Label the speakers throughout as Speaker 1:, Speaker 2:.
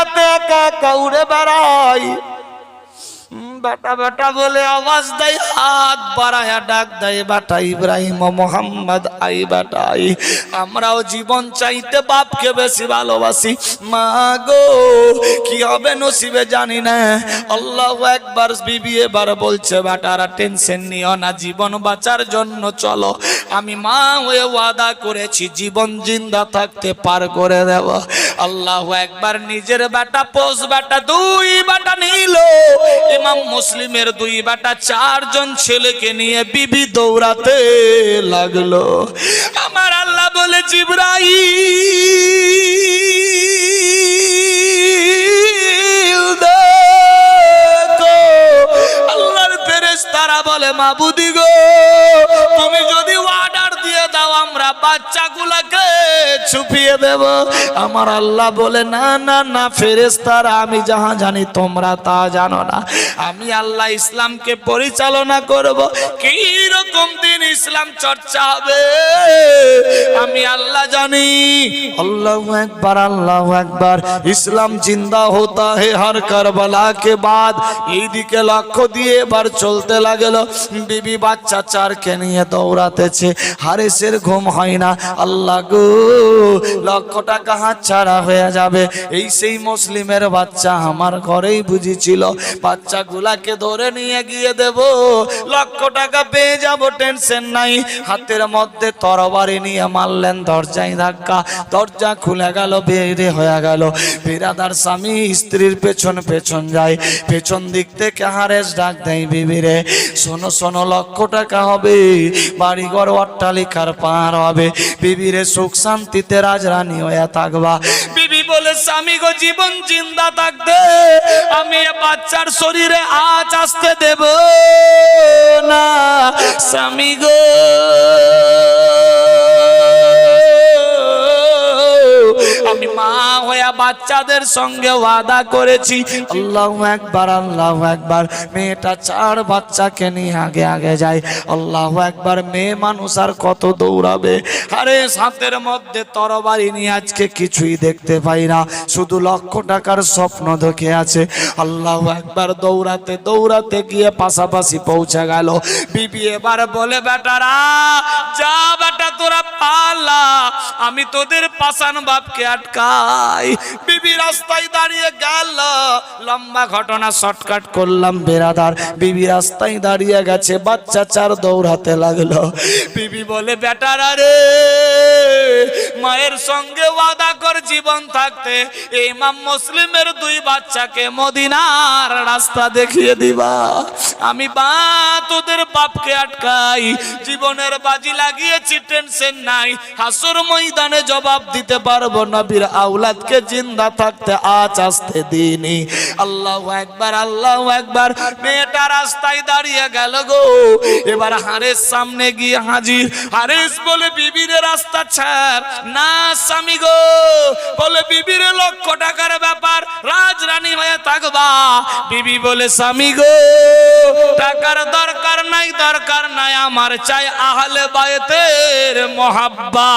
Speaker 1: রাতে একা বেড়াই। উম, বেটা বেটা বলে আওয়াজ দেয়, হাত বাড়ায়া ডাক দেয়, বেটা ইব্রাহিম ও মোহাম্মদ, আই বেটাই আমরাও জীবন চাইতে বাপকে বেশি ভালোবাসি। মা গো, কি হবে নসিবে জানি না। আল্লাহ একবার বিবি এবার বলছে, বেটারা টেনশন নিও না, জীবন বাঁচার জন্য চলো। আমি মা হয়ে ওয়াদা করেছি, জীবন জিন্দা থাকতে পার করে দেব। আল্লাহ একবার নিজের বেটা পোষ বেটা দুই বেটা নিল। ইমাম মুসলিমের দুই বাটা, চারজন ছেলেকে নিয়ে বিবি দৌড়াতে লাগল। আমার আল্লাহ বলে জিব্রাই আল্লাহর ফেরেশতারা বলে, মাবুদি গো, তুমি যদি বাচ্চাগুলাকে ছুপিয়ে দেব। আমার আল্লাহ বলে, না না না ফেরেস্তারা আমি যাহা জানি তোমরা তা জানো না। আমি আল্লাহ ইসলামকে পরিচালনা করব। কি রকম দিন ইসলাম চর্চা হবে? আমি আল্লাহ জানি। আল্লাহ একবার আল্লাহ একবার ইসলাম জিন্দা হতা হে হর কারবালাকে বাদ। এইদিকে লক্ষ্য দিয়ে এবার চলতে লাগল। বিবি বাচ্চা চারকে নিয়ে দৌড়াতেছে। হারেসের ঘুম হয় না। আল্লাহ গো, লক্ষ টাকা হাত ছাড়া হয়ে যাবে। এই সেই মুসলিমের বাচ্চা আমার ঘরেই বুঝিছিল। বাচ্চাগুলাকে ধরে নিয়ে গিয়ে দেব। লক্ষ টাকা পেয়ে যাব, টেনশন নাই। হাতের মধ্যে তরবারি নিয়ে মারলেন, দরজায় ধাক্কা। দরজা খুলে গেল বেরে হয়ে গেল। বিরাদার স্বামী স্ত্রীর পেছন পেছন যায়। পেছন দিক থেকে হারেস ডাক দেয়, বিবিরে, শোনো শোনো, লক্ষ টাকা হবে। বাড়িঘর অট্টালিকার পার হবে। বিবিরে সুখ শান্তিতে রাজরানী হয়ে থাকবা। বিবি বলে, স্বামী গো, জীবন জিন্দা থাকতে আমি বাচ্চার শরীরে আজ আসতে দেব না। স্বামী গো। বাচ্চাদের সঙ্গে ওয়াদা করেছি। আল্লাহ একবার আল্লাহ একবার, মেয়েটা চার বাচ্চাকে নিয়ে আগে আগে যায়। আল্লাহ একবার, মেয়ে মানুষ আর কত দৌড়াবে? আরে হাতের মধ্যে তরবারি নিয়ে আজকে কিছুই দেখতে পাই না। শুধু লক্ষ টাকার স্বপ্ন দেখে আছে। আল্লাহ একবার দৌড়াতে দৌড়াতে গিয়ে পাশাপাশি পৌঁছে গেল। বিবি এবার বলে, বেটারা, যা বেটা তোরা পালা, আমি তোদের পাশান বাপকে আটকাই। বিবি রাস্তায় দাঁড়িয়ে গেল, লম্বা ঘটনা শর্টকাট করলাম বেরাদার। বিবি রাস্তায় দাঁড়িয়ে গেছে, বাচ্চা চার দৌড়াতে লাগল। বিবি বলে, বেটারা রে, মায়ের সঙ্গে ওয়াদা কর জীবন থাকতে। ইমাম মুসলিমের দুই বাচ্চাকে মদিনার রাস্তা দেখিয়ে দিবা। আমি বা তোদের বাপকে আটকাই। জীবনের বাজি লাগিয়েছি টেনশন নাই। হাসুর ময়দানে জবাব দিতে পারব নবীর আউলাদকে জিন্দা থাকতে আজ আসতে দিনি আল্লাহ একবার আল্লাহ একবার মেয়েটা রাস্তায় দাঁড়িয়ে গেল গো। এবার হারেস সামনে গিয়ে হাজির। হারেস বলে, বিবির রাস্তা ছাড়। না স্বামী গো। বলে, বিবির লক্ষ টাকার ব্যাপার। রাজরানী হয়ে থাকবা। বিবি বলে, স্বামী গো, টাকার দরকার নাই দরকার নাই। আমার চাই আহলে বায়তের মহাব্বা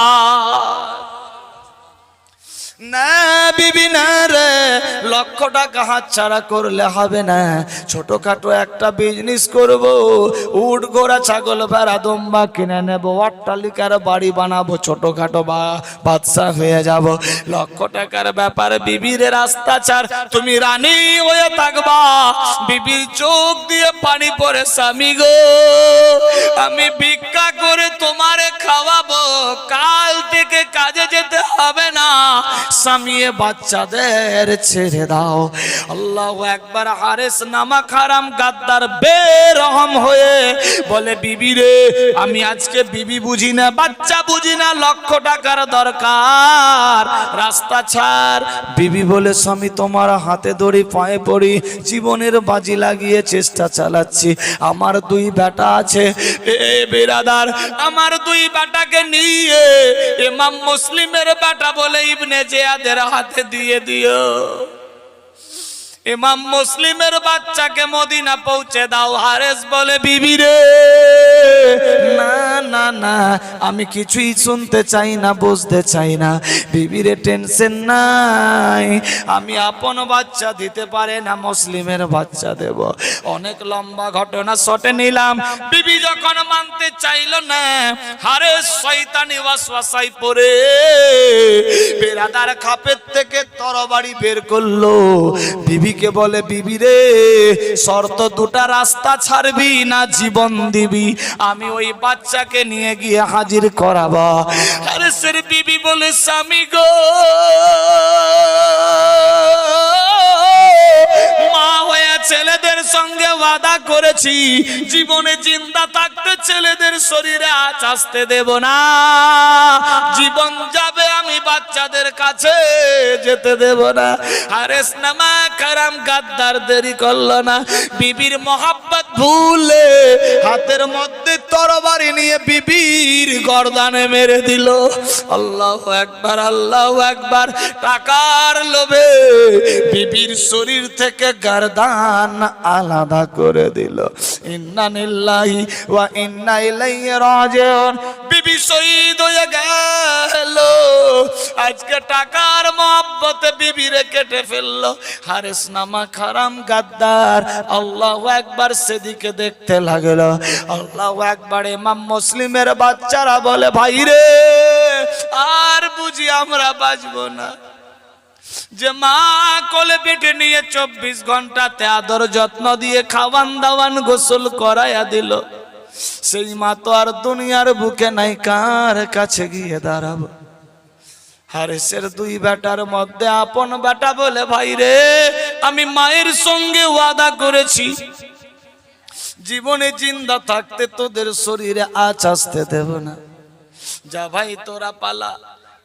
Speaker 1: না বিবি না রে লক্ষ টাকা হাত ছাড়া করলে হবে না। ছোটখাটো একটা বিজনেস করব, উট গোড়া ছাগল, ভেড়া, দম্বা কিনে নেব, অট্টালিকার বাড়ি বানাবো, ছোটখাটো বা বাদশা হয়ে যাব। লক্ষ টাকার ব্যাপারে, বিবির রাস্তা ছাড়, তুমি রানী হয়ে থাকবা। বিবির চোখ দিয়ে পানি পড়ে, স্বামী গো, আমি ভিক্ষা করে তোমারে খাওয়াবো। কাল থেকে কাজে যেতে হবে না। স্বামী বাচ্চাদের ছেড়ে দাও। আল্লাহ একবার হারেস নামা খারাম গাদ্দার বেরহম হয়ে বলে, বিবি রে, আমি আজকে বিবি বুঝি না, বাচ্চা বুঝি না, লক্ষ টাকার দরকার। রাস্তা ছাড়। বিবি বলে, স্বামী, তোমার হাতে দড়ি, পায়ে পড়ি, জীবনের বাজি লাগিয়ে চেষ্টা চালাচ্ছি। আমার দুই বেটা আছে। এ বেরাদার, আমার দুই বেটাকে নিয়ে ইমাম মুসলিমের বেটা বলে, ইবনে জিয়াদের হাতে দিয়ে দিও। ইমাম মুসলিমের বাচ্চাকে মদিনা পৌঁছে দাও, হারেস বলে, বিবি রে, না না না, আমি কিছুই শুনতে চাই না, বুঝতে চাই না। বিবিরে টেনশন নাই, আমি আপন বাচ্চা দিতে পারে না, মুসলিমের বাচ্চা দেব। অনেক লম্বা ঘটনা শটে নিলাম। বিবি যখন মানতে চাইলো না হারে শয়তানি ওয়াসওয়াসাই পড়ে। বেরাদার খাপের থেকে তরবারি বের করল। বিবিকে বলে, বিবি রে, শর্ত দুটা রাস্তা ছাড়বি না জীবন দিবি? আমি ওই বাচ্চাকে নিয়ে গিয়ে হাজির করাবা। আরে সের বিবি বলে, স্বামী গো মা হয়ে ছেলেদের সঙ্গে ওয়াদা করেছি, জীবনে জিন্দা থাকতে ছেলেদের শরীরে আঁচ আসতে দেব না। জীবন যাবে আমি বাচ্চাদের কাছে যেতে দেব না। আরে স্নামা কারাম গাদ্দার দেরি করল না। বিবির মোহাব্বত ভুলে হাতের মধ্যে তরবারি নিয়ে বিবির গরদানে মেরে দিল। আল্লাহ একবার আল্লাহ একবার টাকার লোভে বিবির শরীর থেকে গরদান আলাদা করে দিল। ইন্না নিল্লাহি ওয়া ইন্না ইলাইহি রাজিউন। বিবি শহীদ হয়ে গেল। আজকে টাকার মহব্বতে বিবিরে কেটে ফেলল। হারেস নামা খারাম গাদ্দার আল্লাহ একবার সেদিকে দেখতে লাগল। আল্লাহ একবার ইমাম মুসলিমের বাচ্চারা বলে, ভাই রে, আর বুঝি আমরা বাঁচবো না? যে মা কোলে পেটে নিয়ে চব্বিশ ঘন্টাতে আদর যত্ন দিয়ে খাওয়ান দাওয়ান গোসল করাইয়া দিল। সেই মা তো আর দুনিয়ার বুকে নাই, কার কাছে গিয়ে দাঁড়াবো? হারেসের দুই বেটার মধ্যে আপন বেটা বলে, ভাই রে, আমি মায়ের সঙ্গে ওয়াদা করেছি জীবনে জিন্দা থাকতে তোদের শরীরে আচ আসতে দেব না। যা ভাই, তোরা পালা।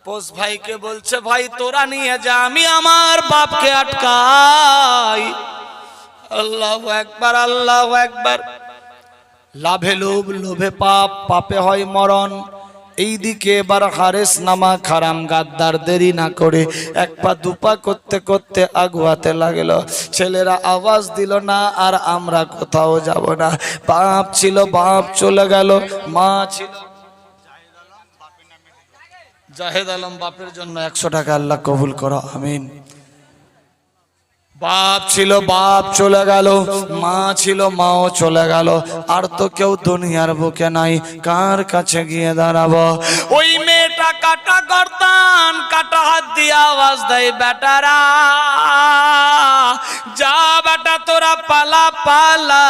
Speaker 1: পোষ ভাইকে বলছে, ভাই, তোরা নিয়ে যা, আমি আমার বাপকে আটকাই। আল্লাহ একবার আল্লাহ একবার। লাভে লোভ, লোভে পাপ, পাপে হয় মরণ। এইদিকে এবার হারেস নামা খারাম গাদ্দার দেরি না করে এক পা দুপা করতে করতে আগুয়াতে লাগল। ছেলেরা আওয়াজ দিল না, আর আমরা কোথাও যাব না। বাপ ছিল, বাপ চলে গেল, মা ছিল। জাহেদ আলম, বাপের জন্য একশো টাকা আল্লাহ কবুল করো, আমিন। বাপ ছিল, বাপ চলে গেল, মা ছিল, মাও চলে গেল। আর তো কেউ দুনিয়ার বুকে নাই, কার কাছে গিয়ে দাঁড়াবো? ওই মেয়েটা কাটা গর্দান কাটা হাত দিয়ে আওয়াজ দেয়, বেটারা, যা বেটা, তোরা পালা পালা।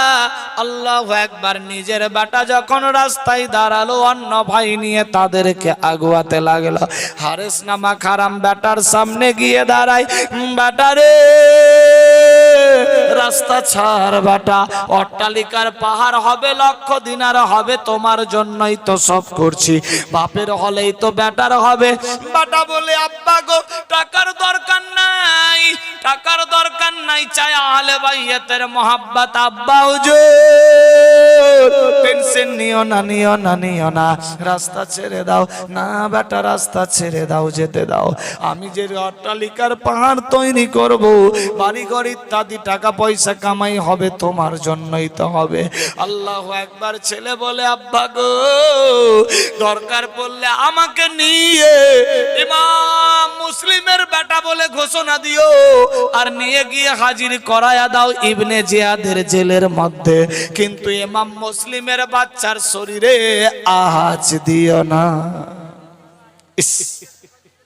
Speaker 1: আল্লাহ একবার নিজের বেটা যখন রাস্তায় দাঁড়াল, অন্য ভাই নিয়ে তাদেরকে আগুয়াতে লাগল। হারেস নামা খারাম বেটার সামনে গিয়ে দাঁড়ায় বেটারে রাস্তা ছাড় বাটা। অট্টালিকার পাহাড় হবে লক্ষ দিনার, হবে তোমার জন্যই তো সব করছি। বাপের হলেই তো ব্যাটার হবে। বাটা বলে, আব্বা গো, টাকার দরকার নাই। টাকার দরকার নাই, চাই আহলে বাইয়াতের মোহাব্বত, আব্বা হুজুর। টেনশন নিও না নিও না নিও না। রাস্তা ছেড়ে দাও। না বেটা, রাস্তা ছেড়ে দাও, যেতে দাও। আমি যে অট্টালিকার পাহাড় তৈরি করব বাড়ি ঘর ইত্যাদি টাকা পয়সা কামাই হবে, তোমার জন্যই তো হবে। আল্লাহ একবার ছেলে বলে, আব্বা গো, দরকার পড়লে আমাকে নিয়ে ইমাম মুসলিমের বেটা বলে ঘোষণা দিও। আর নিয়ে গিয়ে হাজির করায়া দাও ইবনে জিয়াদের জেলের মধ্যে। কিন্তু ইমাম মুসলিমের বাচ্চার শরীরে আহাজ দিও না।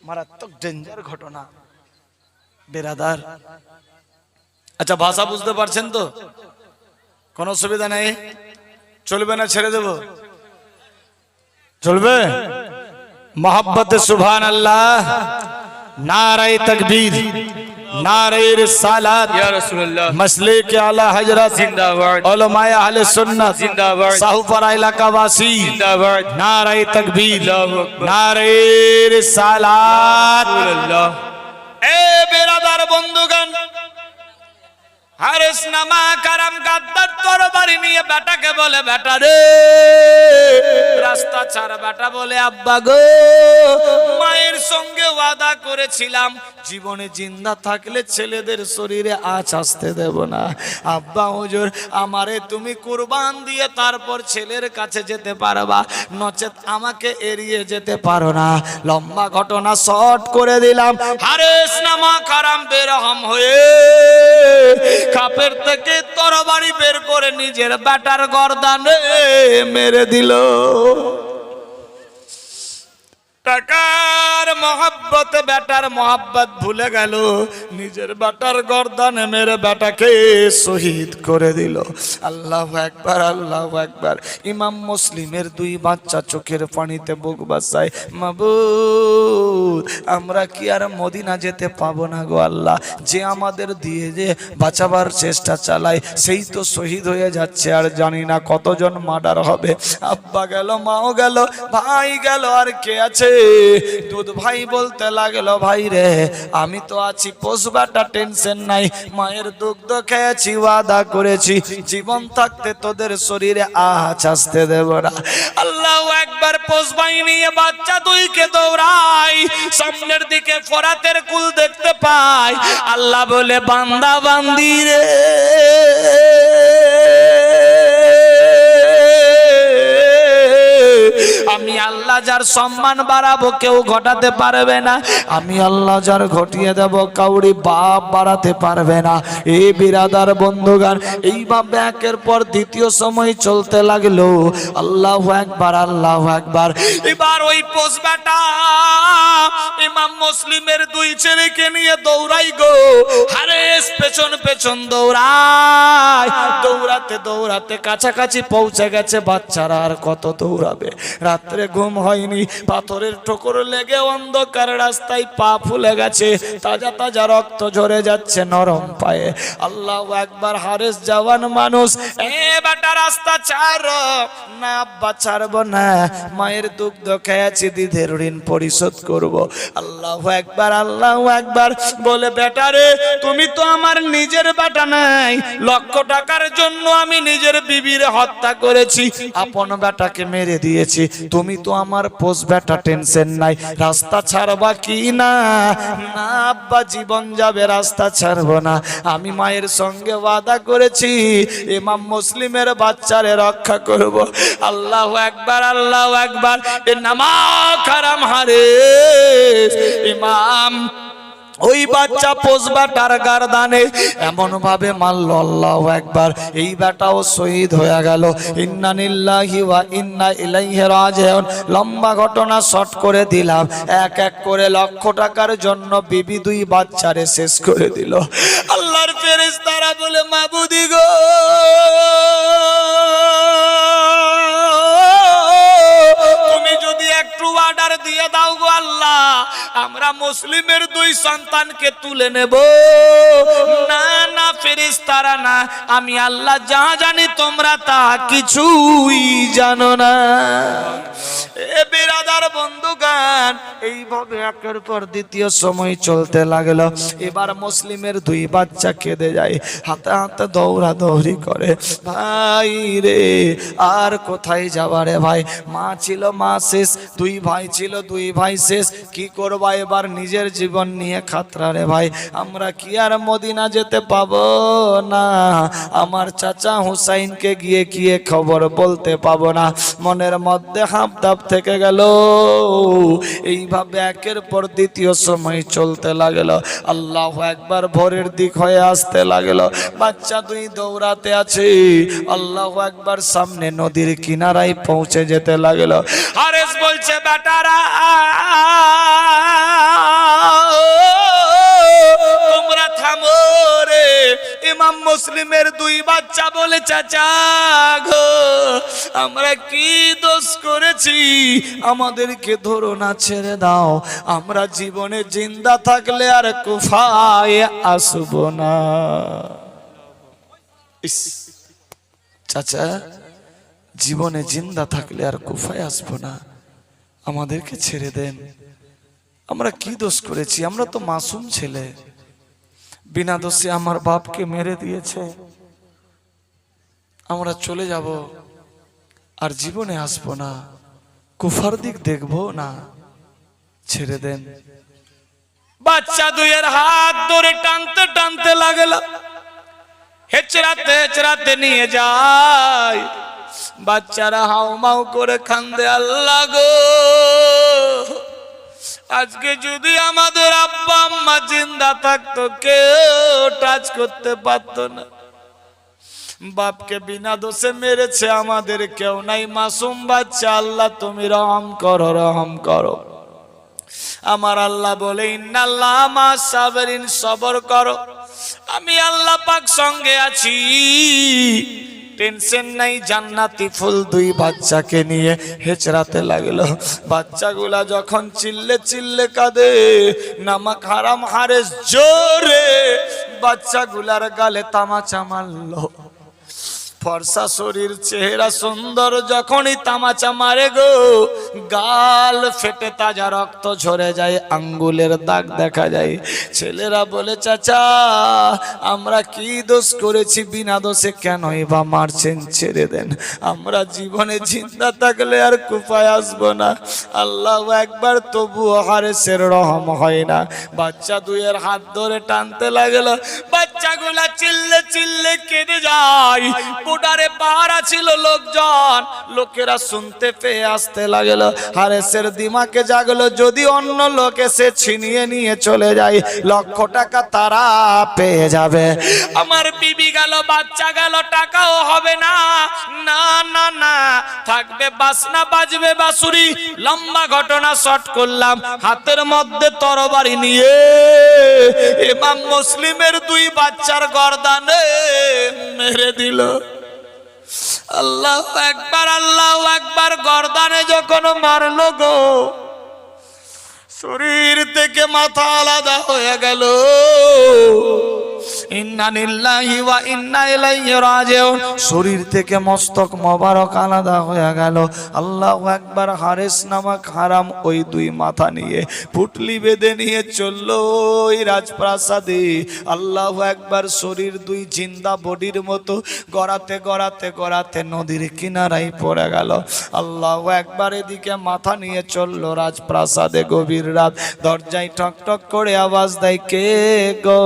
Speaker 1: মারাত্মক ডেঞ্জার ঘটনা। বেরাদার। আচ্ছা ভাষা বুঝতে পারছেন তো? কোনো অসুবিধা নেই? চলবে না ছেড়ে দেব? চলবে? মোহাম্মত সুবহান আল্লাহ নারায় তকবীর।
Speaker 2: নারের সালাত
Speaker 1: ইয়া রাসূলুল্লাহ। মাসলিক আলা
Speaker 2: হযরত
Speaker 1: জিন্দাবাদ। উলামায়ে আহলে
Speaker 2: সুন্নাত
Speaker 1: জিন্দাবাদ। সাহুপারা এলাকাবাসী।
Speaker 2: জিন্দাবাদ।
Speaker 1: নারে তাকবীর।
Speaker 2: আল্লাহু আকবার।
Speaker 1: নারের সালাত।
Speaker 2: রাসূলুল্লাহ।
Speaker 1: এ বেরাদার বন্ধুগণ হারেস নামা কারাম, গাদ্দার তরবারি নিয়ে বেটাকে বলে বেটা রে, রাস্তা ছাড়া বেটা বলে, আব্বা গো, মায়ের সঙ্গে ওয়াদা করেছিলাম, জীবনে জিন্দা থাকলে ছেলেদের শরীরে আঁচ আসতে দেব না। আব্বা হুজুর, আমারে তুমি কুরবান দিয়ে তারপর ছেলের কাছে যেতে পারবা, নচেত আমাকে এড়িয়ে যেতে পারো না। লম্বা ঘটনা শর্ট করে দিলাম, হারেস নামা কারাম, বেরহম হয়ে কাপের থেকে তরবারি বের করে নিজের ব্যাটার গর্দানে মেরে দিল। টাকার মহাব্বতে, বেটার মহাব্বত ভুলে গেল। নিজের বেটার গর্দানে মেরে বেটাকে শহীদ করে দিল। আল্লাহ একবার আল্লাহ একবার ইমাম মুসলিমের দুই বাচ্চা চোখের পানিতে বুক বাসায়, মাবুদ, আমরা কি আর মদিনা যেতে পাবো না গো আল্লাহ? যে আমাদের দিয়ে যে বাঁচাবার চেষ্টা চালায়, সেই তো শহীদ হয়ে যাচ্ছে, আর জানি না কতজন মার্ডার হবে। আব্বা গেল, মাও গেল, ভাই গেল, আর কে আছে? দুধ ভাই বলতে লাগল, ভাই রে, আমি তো আছি পোষবাটা টেনশন নাই। মায়ের দুগ্ধ খেয়েছি, ওয়াদা করেছি। জীবন থাকতে তোদের শরীরে আহাচ আসতে দেব না। আল্লাহ একবার পোষবাই নিয়ে বাচ্চা দুইকে দৌড়াই সামনের দিকে ফরাতের কুল দেখতে পাই আল্লাহ বলে, বান্দা, বান্দি রে। আমি আল্লাহ যার সম্মান বাড়াবো কেউ ঘটাতে পারবে না। আমি আল্লাহ যার ঘটিয়ে দেব, কাউরি বাপ বাড়াতে পারবে না। এই বিরাদার বন্ধুগান এইভাবে একের পর দ্বিতীয় সময় চলতে লাগল। আল্লাহ একবার আল্লাহ একবার এবার ওই পোষ বেটা ইমাম মুসলিমের দুই ছেলেকে নিয়ে দৌড়াই গো। হারেস পেছন পেছন দৌড়ায় দৌড়াতে দৌড়াতে কাছাকাছি পৌঁছে গেছে, বাচ্চারা আর কত দৌড়াবে? রাত্রে ঘুম হয়নি। পাথরের ঠোকর লেগে অন্ধকার রাস্তায় পা ফুলে গেছে। তাজা তাজা রক্ত ঝরে যাচ্ছে নরম পায়ে। আল্লাহ একবার হারেস জওয়ান মানুষ, এ বেটা রাস্তা ছাড়, না আব্বা ছাড়বো না। মায়ের দুগ্ধ খেয়েছি দিদের ঋণ পরিশোধ করব। আল্লাহ একবার আল্লাহ একবার বলে, বেটা রে, তুমি তো আমার নিজের বেটা নাই। লক্ষ টাকার জন্য আমি নিজের বিবির হত্যা করেছি। আপন বেটাকে মেরে দিয়েছি। তুমি তো আমার পোষ বেটা টেনশন নাই। রাস্তা ছাড়বা কি না? না আব্বা, জীবন যাবে, রাস্তা ছাড়বো না। আমি মায়ের সঙ্গে বাদা করেছি এমাম মুসলিমের বাচ্চারে রক্ষা করব। আল্লাহ একবার আল্লাহ একবার এ নামা খারাম হারে। ইমাম ওই বাচ্চা পোষবা টার গারদানে এমন ভাবে মারল, আল্লাহ একবার এই বেটাও শহীদ হয়ে গেল। ইন্না নিল্লাহি ওয়া ইন্না ইলাইহি রাজিউন। লম্বা ঘটনা শর্ট করে দিলাম। এক এক করে লক্ষ টাকার জন্য বিবি দুই বাচ্চারে শেষ করে দিল। আল্লাহর ফেরেশতারা বলে, মাবুদি গো! দিয়ে দাও গো আল্লাহ। আমরা মুসলিমের দুই সন্তানকে তুলে নেব। না না, ফেরেশতারা না, আমি আল্লাহ যা জানি তোমরা তা কিছুই জানো না। এ বিরাদার বন্ধুগান এইভাবে একের পর দ্বিতীয় সময় চলতে লাগল। এবার মুসলিমের দুই বাচ্চা কেঁদে যায়, হাতে হাতে দৌড়া দৌড়ি করে। ভাই রে, আর কোথায় যাবা রে ভাই? মা ছিল মা শেষ, দুই ভাই ছিল দুই ভাই শেষ। কি করবা এবার নিজের জীবন নিয়ে খাতরা রে ভাই? আমরা কি আর মদিনা যেতে পাবো না? আমার চাচা হুসাইনকে গিয়ে গিয়ে খবর বলতে পাবো না? মনের মধ্যে হাঁপ দাপ থেকে গেল। এইভাবে একের পর দ্বিতীয় সময় চলতে লাগল। আল্লাহ একবার ভোরের দিক হয়ে আসতে লাগল। বাচ্চা দুই দৌড়াতে আছে। আল্লাহ একবার সামনে নদীর কিনারায় পৌঁছে যেতে লাগল। হারেস বলছে, বেটারা ইমাম মুসলিমের দুই বাচ্চা বলে, চাচা গো, আমরা কি দোষ করেছি? আমাদেরকে ধরো না, ছেড়ে দাও। আমরা জীবনে জিন্দা থাকলে আর কুফায় আসব না। চাচা, জীবনে জিন্দা থাকলে আর কুফায় আসব না। আমাদেরকে ছেড়ে দেন। আমরা কি দোষ করেছি? আমরা তো মাসুম ছেলে। বিনা দোষে আমার বাপকে মেরে দিয়েছে। আমরা চলে যাব আর জীবনে আসব না। কুফার দিক দেখব না। ছেড়ে দেন। বাচ্চা দুইয়ের হাত ধরে টানতে টানতে লাগল। হেচড়াতে হেচড়াতে নিয়ে যায়। বাচ্চারা হাউমাউ করে খান্দে আল্লাহ গো। আজকে যদি আমাদের আব্বা আম্মা জিন্দা থাকতো, কেউ টাচ করতে পারতো না। বাপকে বিনা দোষে মেরেছে আমাদের কেউ নাই। মাসুম বাচ্চা, আল্লাহ তুমি রহম করো রহম করো। আমার আল্লাহ বলে সাবরিন সবর করো। আমি আল্লাহ পাক সঙ্গে আছি। টেনশন নাই, জান্নাতি ফুল দুই বাচ্চাকে নিয়ে হেচড়াতে লাগল। বাচ্চাগুলা যখন চিল্লে চিল্লে কাঁদে, নামাক হারাম হারে জোরে বাচ্চাগুলার গালে তামাচা মারলো। ফর্সা শরীর, চেহারা সুন্দর, যখনই তামাচা মারে গো, গাল ফেটে তাজা রক্ত ঝরে যায়, আঙ্গুলের দাগ দেখা যায়। ছেলেরা বলে, চাচা, আমরা কি দোষ করেছি? বিনা দোষে কেনই বা মারছেন? ছেড়ে দেন। আমরা জীবনে জিন্দা থাকলে আর কুপায় আসব না। আল্লাহ একবার তবুও হারেসের রহম হয় না। বাচ্চা দুয়ের হাত ধরে টানতে লাগল। বাচ্চাগুলা চিল্লে চিল্লে কেঁদে যায়। বুডারে পাহারা ছিল লোকজন। লোকেরা শুনতে পেয়ে আসতে লাগল। হারেসের দিমাকে জাগলো, যদি অন্য লোক এসে ছিনিয়ে নিয়ে চলে যায়, লক্ষ টাকা তারা পেয়ে যাবে। আমার বিবি গেল, বাচ্চা গেল, টাকাও হবে না। না না না, থাকবে বাসনা, বাজবে বাসুরি লম্বা ঘটনা শর্ট করলাম, হাতের মধ্যে তরবারি নিয়ে। ইমাম মুসলিমের দুই বাচ্চার গর্দানে মেরে দিল। আল্লাহ একবার আল্লাহ একবার গর্দানে যখন মারল গো শরীর থেকে মাথা আলাদা হয়ে গেল। ইন্না শরীর থেকে মস্তক মোবারক আলাদা হয়ে গেল। আল্লাহু একবার হারেস নামক হারাম ওই দুই মাথা নিয়ে পুটলি বেঁধে নিয়ে চলল ওই রাজপ্রাসাদে। আল্লাহু একবার শরীর দুই জিন্দা বডির মতো গড়াতে গড়াতে গড়াতে নদীর কিনারায় পড়ে গেল। আল্লাহু একবার এদিকে মাথা নিয়ে চলল রাজপ্রাসাদে গভীর রাত। দরজায় ঠক ঠক করে আওয়াজ দেয়, কে গো?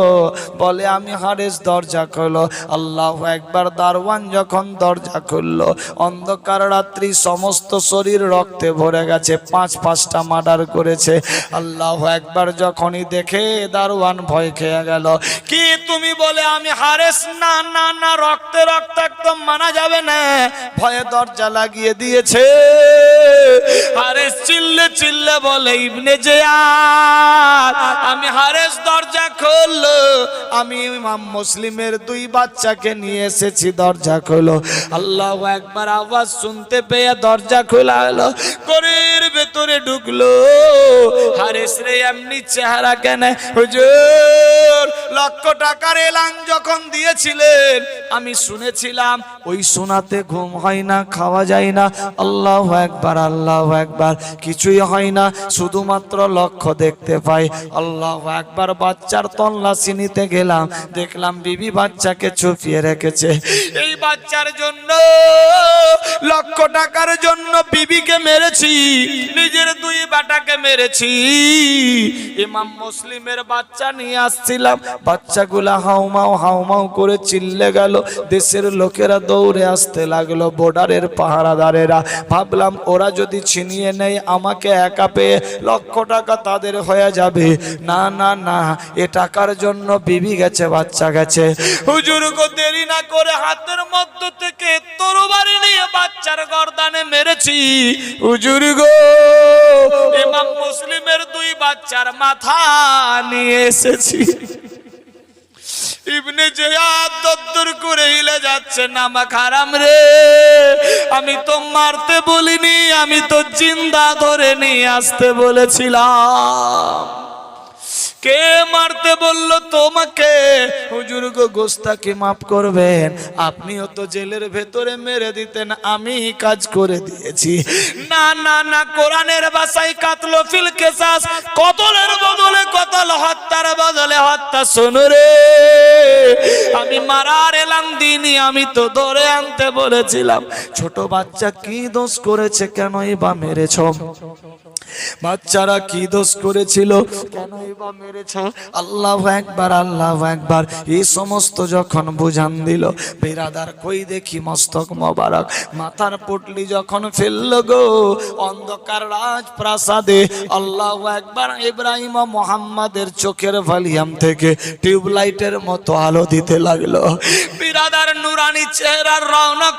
Speaker 1: বলে আমি হারেস দরজা খোলো আল্লাহ একবার দারওয়ান যখন দরজা খুললো, অন্ধকার রাত্রি সমস্ত শরীর রক্তে ভরে গেছে, পাঁচ পাঁচটা মার্ডার করেছে। আল্লাহ একবার যখনই দেখে দারওয়ান ভয় খেয়ে গেল, কি তুমি বলে আমি হারেস? না না না, রক্তে রক্ত একদম মানা যাবে না। ভয়ে দরজা লাগিয়ে দিয়েছে। হারেস চিল্লে চিল্লে বলে, ইবনে যে আমি হারেস দরজা খুললো আমি ইমাম মুসলিমের দুই বাচ্চাকে নিয়ে এসেছি, দরজা খোলো। আল্লাহ একবার আওয়াজ শুনতে পেয়ে দরজা খোলা হলো গরির ভেতরে ঢুকলো। হারেস রে এমনি চেহারা কেন, হুজুর, লক্ষ টাকার এলাং যখন দিয়েছিলেন, আমি শুনেছিলাম, ওই সোনাতে ঘুম হয় না, খাওয়া যায় না। আল্লাহ একবার আল্লাহ একবার কিছুই হয় না, শুধুমাত্র লক্ষ্য দেখতে পাই। আল্লাহ একবার বাচ্চার তল্লাশি নিতে গেলাম। দেখলাম বিবি বাচ্চাকে ছুপিয়ে রেখেছে। এই বাচ্চার জন্য, লক্ষ টাকার জন্য বিবিকে মেরেছি, নিজের দুই বাটাকে মেরেছি। ইমাম মুসলিমের বাচ্চা নিয়ে আসছিলাম। বাচ্চাগুলা হাউমাউ হাউমাউ করে চিল্লে গেল। দেশের লোকেরা দৌড়ে আসতে লাগল বর্ডারের পাহারাদারেরা। ভাবলাম ওরা যদি ছিনিয়ে নেয় আমাকে একা পেয়ে লক্ষ টাকা তাদের হয়ে যাবে। না না না, এ টাকার জন্য বিবি গেছে, বাচ্চা গেছে। হুজুর গো, দেরি না করে হাতের মধ্য থেকে তরবারি নিয়ে বাচ্চার গর্দানে মেরেছি। হুজুর গো ইমাম মুসলিমের দুই বাচ্চার মাথা নিয়ে এসেছি। ইবনে জিয়াদ দদ্দুর করে হিলে যাচ্ছে নামা খারাম রে। আমি তো মারতে বলিনি, আমি তো জিন্দা ধরে নিয়ে আসতে বলেছিলাম। কে মারতে বলল তোমাকে? হুজুর গো গোস্তাকে মাফ করবেন? আপনিও তো জেলের ভেতরে মেরে দিতেন, আমি কাজ করে দিয়েছি। না না না, কোরআনের বাসাই কাতলো ফিল কতলের বদলে কতল হত্যার বদলে হত্যা শুনুরে আমি মারার এলাম দিনই আমি তো ধরে আনতে বলেছিলাম। ছোট বাচ্চা কি দোষ করেছে কেনই বা মেরেছ বাচ্চারা কি দোষ করেছিল? কেনই বা মেরেছ? আল্লাহ একবার আল্লাহ একবার এই সমস্ত যখন বুঝান দিল, বেরাদার কই দেখি মস্তক মোবারক। মাথার পুটলি যখন ফেলল গো, অন্ধকার রাজপ্রাসাদে আল্লাহ একবার ইব্রাহিম মোহাম্মদের চোখের ভলিয়াম থেকে টিউবলাইটের মতো আলো দিতে লাগল। বিরাদার নুরানি চেহারার রৌনক